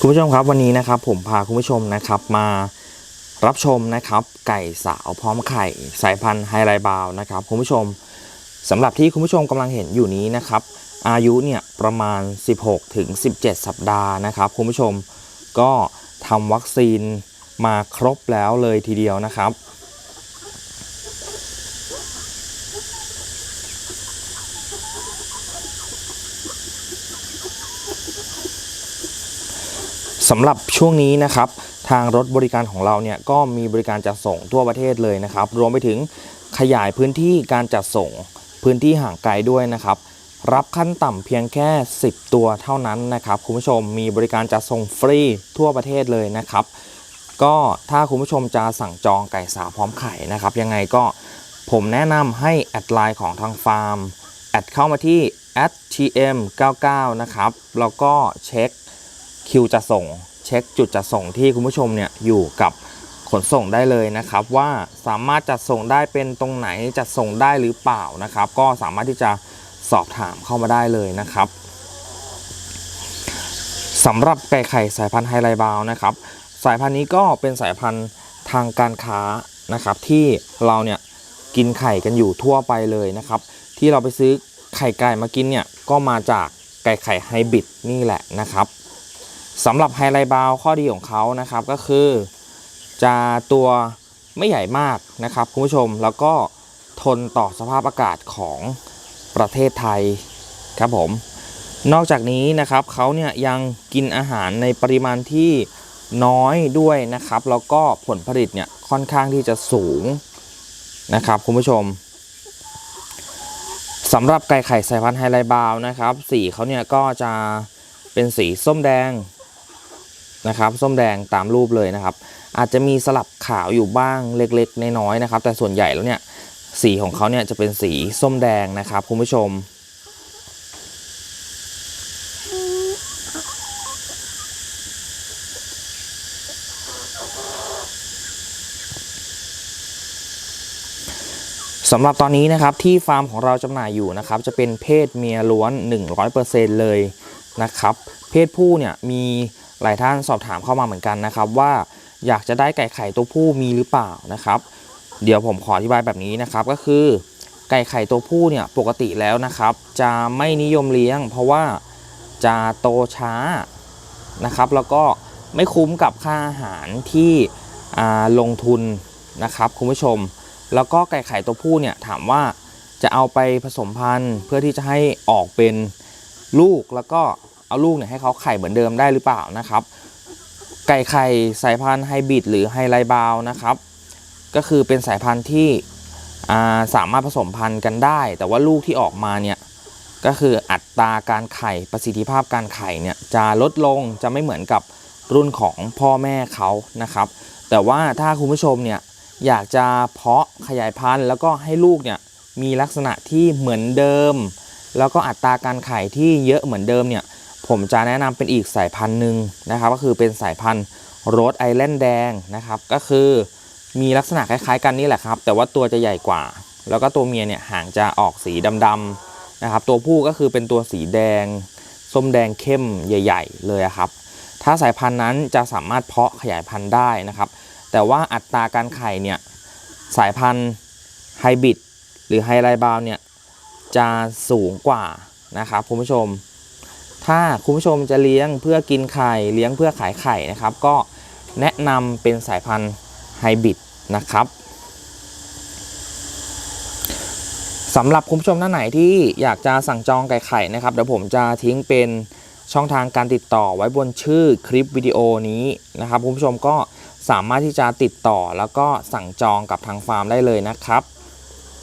คุณผู้ชมครับวันนี้นะครับผมพาคุณผู้ชมนะครับมารับชมนะครับไก่สาวพร้อมไข่สายพันธุ์ไฮไลบาวนะครับคุณผู้ชมสำหรับที่คุณผู้ชมกำลังเห็นอยู่นี้นะครับอายุเนี่ยประมาณ 16ถึง17 สัปดาห์นะครับคุณผู้ชมก็ทำวัคซีนมาครบแล้วเลยทีเดียวนะครับ สำหรับช่วงนี้นะครับทางรถบริการของเราเนี่ยก็มีบริการจัดส่งทั่วประเทศเลยนะครับ รวมไปถึงขยายพื้นที่การจัดส่งพื้นที่ห่างไกลด้วยนะครับ รับขั้นต่ำเพียงแค่ 10 ตัวเท่านั้นนะครับคุณผู้ชมมีบริการจัดส่งฟรีทั่วประเทศเลยนะครับ ก็ถ้าคุณผู้ชมจะสั่งจองไก่สาวพร้อมไข่นะครับ ยังไงก็ผมแนะนำให้แอดไลน์ของทางฟาร์มแอดเข้ามาที่ @tm99 นะครับแล้วก็เช็ค คิวจะส่ง เช็คจุดจะส่งที่คุณผู้ชมเนี่ยอยู่กับขนส่งได้เลยนะครับ ว่าสามารถจัดส่งได้เป็นตรงไหนจัดส่งได้หรือเปล่านะครับ ก็สามารถที่จะสอบถามเข้ามาได้เลยนะครับสำหรับไก่ไข่สายพันธุ์ไฮไลบาวนะครับ สายพันธุ์นี้ก็เป็นสายพันธุ์ทางการค้านะครับ ที่เราเนี่ยกินไข่กันอยู่ทั่วไปเลยนะครับ ที่เราไปซื้อไข่ไก่มากินเนี่ยก็มาจากไก่ไข่ไฮบริดนี่แหละนะครับ สำหรับไฮไลท์บาวข้อดีของเขานะครับก็คือจะตัวไม่ใหญ่มากนะครับคุณผู้ชมแล้วก็ทนต่อสภาพอากาศของประเทศไทยครับผม นอกจากนี้นะครับเขาเนี่ยยังกินอาหารในปริมาณที่น้อยด้วยนะครับ แล้วก็ผลผลิตเนี่ยค่อนข้างที่จะสูงนะครับคุณผู้ชมสำหรับไก่ไข่สายพันธุ์ไฮไลท์บาวนะครับ สีเขาเนี่ยก็จะเป็นสีส้มแดง นะครับส้มแดงตามรูปเลยนะครับ อาจจะมีสลับขาวอยู่บ้างเล็กๆน้อยๆนะครับ แต่ส่วนใหญ่แล้วเนี่ยสีของเขาเนี่ยจะเป็นสีส้มแดงนะครับคุณผู้ชมสำหรับตอนนี้นะครับที่ฟาร์มของเราจำหน่ายอยู่นะครับจะเป็นเพศเมียล้วน 100%เลยนะครับ เพศผู้เนี่ยมี หลายท่านสอบถามเข้ามาเหมือนกันนะครับว่าอยากจะได้ไก่ไข่ตัวผู้มีหรือเปล่านะครับ เดี๋ยวผมขออธิบายแบบนี้นะครับก็คือ ไก่ไข่ตัวผู้เนี่ยปกติแล้วนะครับ จะไม่นิยมเลี้ยง เพราะว่าจะโตช้านะครับ แล้วก็ไม่คุ้มกับค่าอาหารที่ลงทุนนะครับคุณผู้ชม แล้วก็ไก่ไข่ตัวผู้เนี่ยถามว่าจะเอาไปผสมพันธุ์เพื่อที่จะให้ออกเป็นลูกแล้วก็ เอาลูกเนี่ยให้เขาไข่เหมือนเดิมได้หรือเปล่านะครับ ไก่ไข่สายพันธุ์ไฮบริดหรือไฮไลบาวนะครับ ก็คือเป็นสายพันธุ์ที่สามารถผสมพันธุ์กันได้ แต่ว่าลูกที่ออกมาเนี่ยก็คืออัตราการไข่ประสิทธิภาพการไข่เนี่ยจะลดลงจะไม่เหมือนกับรุ่นของพ่อแม่เขานะครับ แต่ว่าถ้าคุณผู้ชมเนี่ยอยากจะเพาะขยายพันธุ์ แล้วก็ให้ลูกเนี่ยมีลักษณะที่เหมือนเดิม แล้วก็อัตราการไข่ที่เยอะเหมือนเดิมเนี่ย ผมจะแนะนำเป็นอีกสายพันธุ์หนึ่งนะครับก็คือเป็นสายพันธุ์โรดไอแลนด์แดงนะครับก็คือมีลักษณะคล้ายๆกันนี่แหละครับ แต่ว่าตัวจะใหญ่กว่า แล้วก็ตัวเมียเนี่ยหางจะออกสีดำๆนะครับตัวผู้ก็คือเป็นตัวสีแดง ส้มแดงเข้มใหญ่ ๆ เลยครับ ถ้าสายพันธุ์นั้นจะสามารถเพาะขยายพันธุ์ได้นะครับ แต่ว่าอัตราการไข่เนี่ยสายพันธุ์ไฮบริดหรือไฮไลบาวเนี่ยจะสูงกว่านะครับคุณผู้ชม ถ้าคุณผู้ชมจะเลี้ยงเพื่อกินไข่เลี้ยงเพื่อขายไข่นะครับ ก็แนะนำเป็นสายพันธุ์ไฮบริดนะครับสำหรับคุณผู้ชมท่านไหนที่อยากจะสั่งจองไก่ไข่นะครับเดี๋ยวผมจะทิ้งเป็นช่องทางการติดต่อไว้บนชื่อคลิปวิดีโอนี้นะครับคุณผู้ชมก็สามารถที่จะติดต่อแล้วก็สั่งจองกับทางฟาร์มได้เลยนะครับ